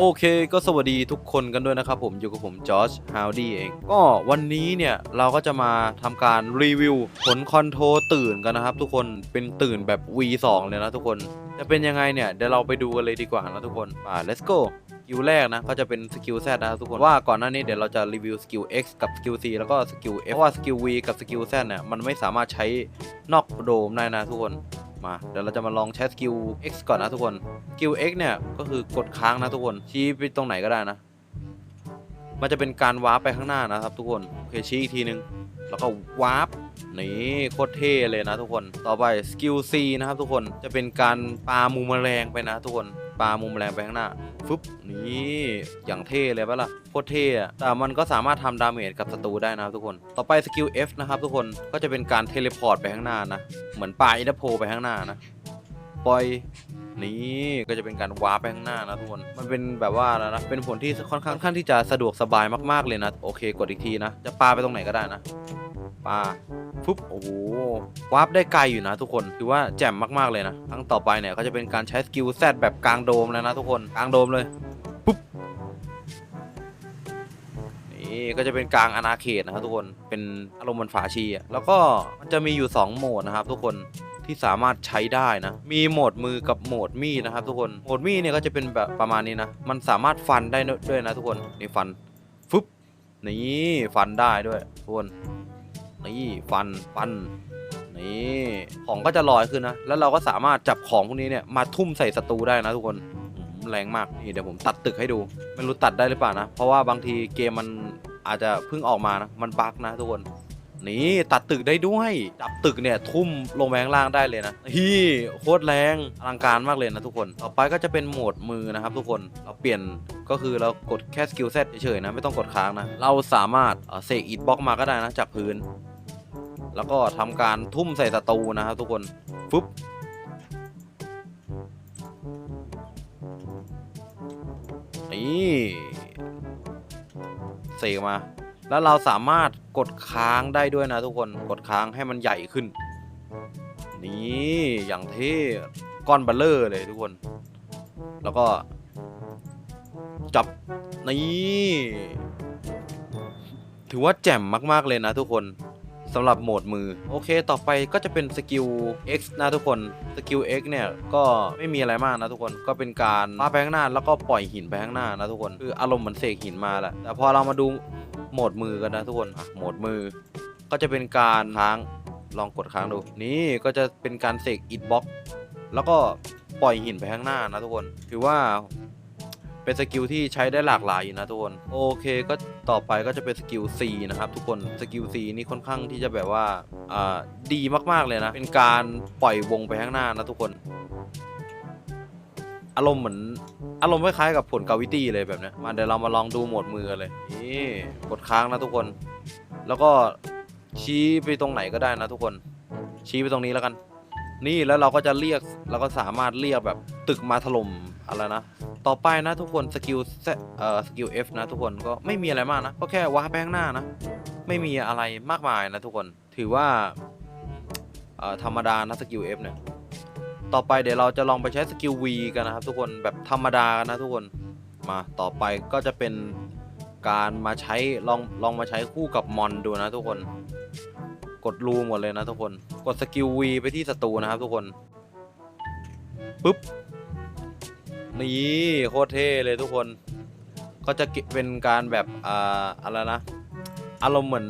โอเคก็สวัสดีทุกคนกันด้วยนะครับผมอยู่กับผมจอร์จฮาวดี้เองก็วันนี้เนี่ยเราก็จะมาทำการรีวิวผลคอนโทรตื่นกันนะครับ ทุกคนเป็นตื่นแบบ V2 เลยนะทุกคน จะเป็นยังไงเนี่ยเดี๋ยวเราไปดูกันเลยดีกว่านะทุกคนป่า let's go สกิลแรกนะก็จะเป็นสกิล Z นะครับทุกคนว่าก่อนหน้านี้เดี๋ยวเราจะรีวิวสกิล X กับสกิล C แล้วก็สกิล F เพราะว่าสกิล V กับสกิล Z เนี่ยมันไม่สามารถใช้นอกโดมได้นะทุกคน มาเดี๋ยวเราจะมาลองใช้สกิล X ก่อนนะทุกคนสกิล X เนี่ยก็คือกดค้างนะทุกคนชี้ไปตรงไหนก็ได้นะ มันจะเป็นการวาร์ปไปข้างหน้านะครับ ทุกคนโอเคชี้อีกทีนึงแล้วก็วาร์ปนี่โคตรเท่เลยนะทุกคน ต่อไปสกิล C นะครับทุกคนจะเป็นการปามูมแมลงไปนะทุกคน ปามุมแมลงไปข้างหน้าฟึบนี่อย่างเท่เลยปะล่ะโคตรเท่อะแต่มันก็สามารถทำดาเมจกับศัตรูได้นะครับทุกคน ต่อไปสกิล F นะครับทุกคนก็จะเป็นการเทเลพอร์ตไปข้างหน้านะเหมือนปลาอินเตอร์โพไปข้างหน้านะปล่อยนี่ก็จะเป็นการวาร์ปไปข้างหน้านะทุกคน มันเป็นแบบว่านะ เป็นผลที่ค่อนข้างค่อนข้างที่จะสะดวกสบายมากๆเลยนะ โอเค กดอีกทีนะ จะปาไปตรงไหนก็ได้นะ ปาฟึบโอ้โหวาร์ปได้ไกลอยู่นะทุกคนถือว่าแจ่มมากๆเลยนะครั้งต่อไปเนี่ยก็จะเป็นการใช้สกิลแซดแบบกลางโดมแล้วนะทุกคนกลางโดมเลยปุ๊บนี่ก็จะเป็นกลางอาณาเขตนะครับทุกคนเป็นอารมณ์เหมือนฝาชีอะแล้วก็มันจะมีอยู่ 2 โหมดนะครับ ทุกคนที่สามารถใช้ได้นะ มีโหมดมือกับโหมดมีดนะครับ ทุกคนโหมดมีดเนี่ยก็จะเป็นแบบประมาณนี้นะ มันสามารถฟันได้ด้วยนะทุกคนนี่ฟันฟึบนี่ฟันได้ด้วยทุกคน นี่ฟันฟันนี่ของก็จะลอยขึ้นนะ แล้วเราก็สามารถจับของพวกนี้เนี่ยมาทุ่มใส่ศัตรูได้นะทุกคนแรงมากนี่เดี๋ยวผมตัดตึกให้ดูไม่รู้ตัดได้หรือเปล่านะ เพราะว่าบางทีเกมมันอาจจะเพิ่งออกมานะมันบั๊กนะทุกคนนี่ตัดตึกได้ด้วยจับตึกเนี่ยทุ่มลงไปข้างล่างได้เลยนะฮี่โคตรแรงอลังการมากเลยนะทุกคน ต่อไปก็จะเป็นโหมดมือนะครับ ทุกคนเราเปลี่ยนก็คือเรากดแค่สกิลเซตเฉยๆนะไม่ต้องกดค้างนะ เราสามารถเออเสกอิฐบล็อกมาก็ได้นะจากพื้น แล้วก็ทำการทุ่มใส่ศัตรูนะครับทุกคนฟึบนี่เสกมา แล้วเราสามารถกดค้างได้ด้วยนะทุกคนกดค้างให้มันใหญ่ขึ้น นี่อย่างเท่ก้อนบัลเลอร์เลยทุกคน แล้วก็ จับ นี่ ถือว่าแจ่มมาก ๆ เลยนะทุกคน สำหรับโหมดมือ โอเค ต่อไปก็จะเป็นสกิล X นะทุกคน สกิล X เนี่ยก็ไม่มีอะไรมากนะทุกคน ก็เป็นการปาไปข้างหน้า แล้วก็ปล่อยหินไปข้างหน้านะทุกคน คืออารมณ์เหมือนเสกหินมาแหละ แต่พอเรามาดูโหมดมือกันนะทุกคนอะโหมดมือ ก็จะเป็นการค้าง ลองกดค้างดู นี่ก็จะเป็นการเสกอิดบล็อก แล้วก็ปล่อยหินไปข้างหน้านะทุกคน ถือว่า เป็นสกิลที่ใช้ได้หลากหลายอยู่นะทุกคนโอเคก็ต่อไปก็จะเป็นสกิล C นะครับทุกคนสกิล C นี่ค่อนข้างที่จะแบบว่าอ่าดีมากๆเลยนะ เป็นการปล่อยวงไปข้างหน้านะทุกคนอารมณ์เหมือนอารมณ์คล้ายๆกับผลกาวิตี้เลยแบบนี้มาเดี๋ยวเรามาลองดูหมดมือเลยนี่กดค้างนะทุกคน แล้วก็ชี้ไปตรงไหนก็ได้นะทุกคน ชี้ไปตรงนี้แล้วกัน นี่แล้วเราก็จะเรียกเราก็สามารถเรียกแบบตึกมาถล่มอะไรนะ ต่อไปนะทุกคนสกิลเอ่อสกิล F นะทุกคนก็ไม่มีอะไรมากนะ ก็แค่ว้าร์ปไปข้างหน้านะ ไม่มีอะไรมากมายนะทุกคนถือว่าเอ่อธรรมดานะสกิล F เนี่ยต่อไปเดี๋ยวเราจะลองไปใช้สกิล V กันนะครับทุกคนแบบธรรมดากันนะทุกคนมาต่อไปก็จะเป็นการมาใช้ลองลองมาใช้คู่กับมอนดูนะทุกคน ดรูหมดเลยนะทุกคน กดสกิล V ไปที่ศัตรูนะครับทุกคนปุ๊บนี่โคตรเท่เลยทุกคนก็จะเป็นการแบบอ่าอะไรนะอารมณ์เหมือน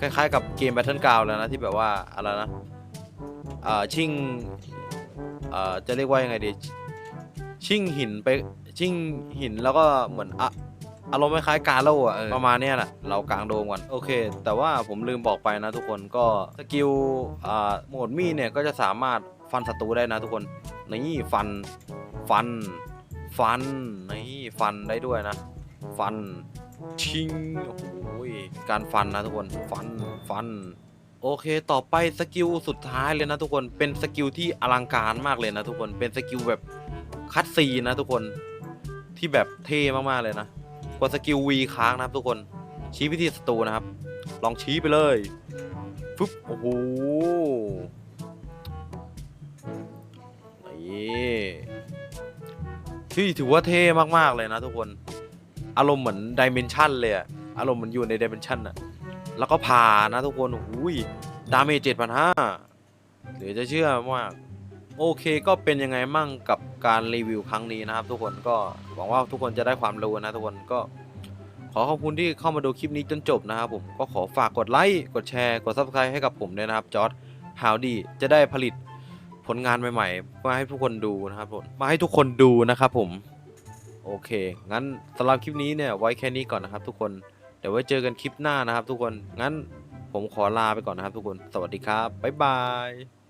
คล้ายๆ กับเกม Battle g r o u n d แล้วนะที่แบบว่าอะไรนะอ่าชิงอ่าจะเรียกว่ายังไงดีชิ่งหินไปชิ่งหินแล้วก็เหมือนอะ อารมณ์คล้ายๆกาโร่อะเออประมาณเนี้ยแหละเรากลางโดมก่อนโอเค แต่ว่าผมลืมบอกไปนะทุกคนก็สกิลอ่าโหมดมีดเนี่ยก็จะสามารถฟันศัตรูได้นะทุกคนนี่ฟันฟัน ฟันนี่ฟันได้ด้วยนะ ฟันชิงโอ้โหการฟันนะทุกคนฟันฟันโอเค ต่อไปสกิลสุดท้ายเลยนะทุกคน เป็นสกิลที่อลังการมากเลยนะทุกคน เป็นสกิลแบบคัดซีนนะทุกคน ที่แบบเท่มากๆเลยนะก ดสกิล V ค้างนะครับทุกคนชี้ไปที่ศัตรูนะครับ ลองชี้ไปเลยฟึบโอ้โหนี่ที่ถือว่าเท่มากๆเลยนะทุกคนอารมณ์เหมือนดิเมนชันเลยอะอารมณ์เหมือนอยู่ในดิเมนชันอะแล้วก็ผ่านะทุกคนอุ้ยดาเมจเจ็ดพันห้าหรือจะเชื่อมาก โอเคก็เป็นยังไงมั่งกับการรีวิวครั้งนี้นะครับ ทุกคนก็หวังว่าทุกคนจะได้ความรู้นะทุกคนก็ ขอขอบคุณที่เข้ามาดูคลิปนี้จนจบนะครับผมก็ขอฝากกดไลค์กดแชร์กด subscribe ให้กับผมด้วยนะครับจอร์ดฮาวดี้จะได้ผลิตผลงานใหม่ๆมาให้ทุกคนดูนะครับผมมาให้ทุกคนดูนะครับผม โอเค งั้นสำหรับคลิปนี้เนี่ยไว้แค่นี้ก่อนนะครับทุกคนเดี๋ยวไว้เจอกันคลิปหน้านะครับ ทุกคนงั้นผมขอลาไปก่อนนะครับ ทุกคนสวัสดีครับบ๊ายบาย